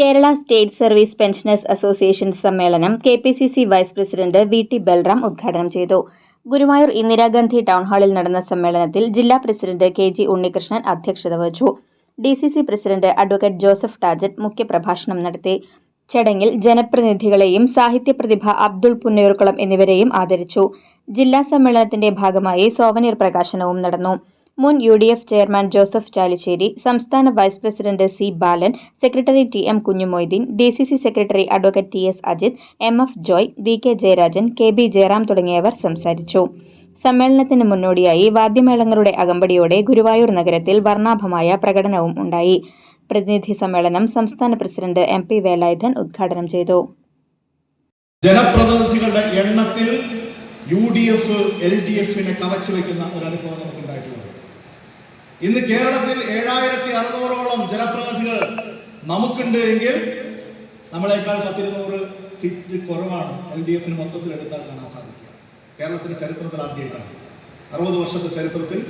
Kerala state service pensioners association സമ്മേളനം K P C C vice president V T Balram ഉദ്ഘാടനം ചെയ്തു. Guruvayur Indira Gandhi town ഹാളിൽ നടന്ന സമ്മേളനത്തിൽ ജില്ലാ പ്രസിഡന്റ് കെ ജി ഉണ്ണികൃഷ്ണൻ അധ്യക്ഷത വഹിച്ചു. D C C president advocate Joseph Tajet മുഖ്യപ്രഭാഷണം നടത്തി. ചടങ്ങിൽ ജനപ്രതിനിധികളെയും സാഹിത്യ പ്രതിഭ അബ്ദുൾ പുന്നയൂർക്കുളം എന്നിവരെയും ആദരിച്ചു. ജില്ലാ സമ്മേളനത്തിന്റെ ഭാഗമായി സോവനീർ പ്രകാശനവും നടന്നു. മുൻ U D F chairman Joseph Chalissery സംസ്ഥാന vice president C Balan secretary T M Kunjumoideen D C C secretary advocate T S Ajith M F Joy V K Jayarajan K B Jayaram തുടങ്ങിയവർ സംസാരിച്ചു. സമ്മേളനത്തിന് മുന്നോടിയായി വാദ്യമേളങ്ങളുടെ അകമ്പടിയോടെ ഗുരുവായൂർ നഗരത്തിൽ വർണാഭമായ പ്രകടനവും ഉണ്ടായി. പ്രതിനിധി സമ്മേളനം സംസ്ഥാന പ്രസിഡന്റ് എം പി വേലായുധൻ ഉദ്ഘാടനം ചെയ്തു. ജനപ്രതിനിധികളുടെ എണ്ണത്തിൽ U D F L D എഫിനെ കവച്ചു വയ്ക്കുന്ന ഒരു അനുഭവം നമുക്കുണ്ടായിട്ടുള്ളത് ഇന്ന് കേരളത്തിൽ ഏഴായിരത്തി അറുന്നൂറോളം ജനപ്രതിനിധികൾ നമുക്കുണ്ട് എങ്കിൽ നമ്മളെക്കാൾ പത്തിരുന്നൂറ് സീറ്റ് കുറവാണ് എൽ ഡി എഫിന് മൊത്തത്തിൽ എടുത്താൽ കാണാൻ സാധിക്കുക. കേരളത്തിന്റെ ചരിത്രത്തിൽ ആദ്യമായിട്ടാണ്. അറുപത് വർഷത്തെ ചരിത്രത്തിൽ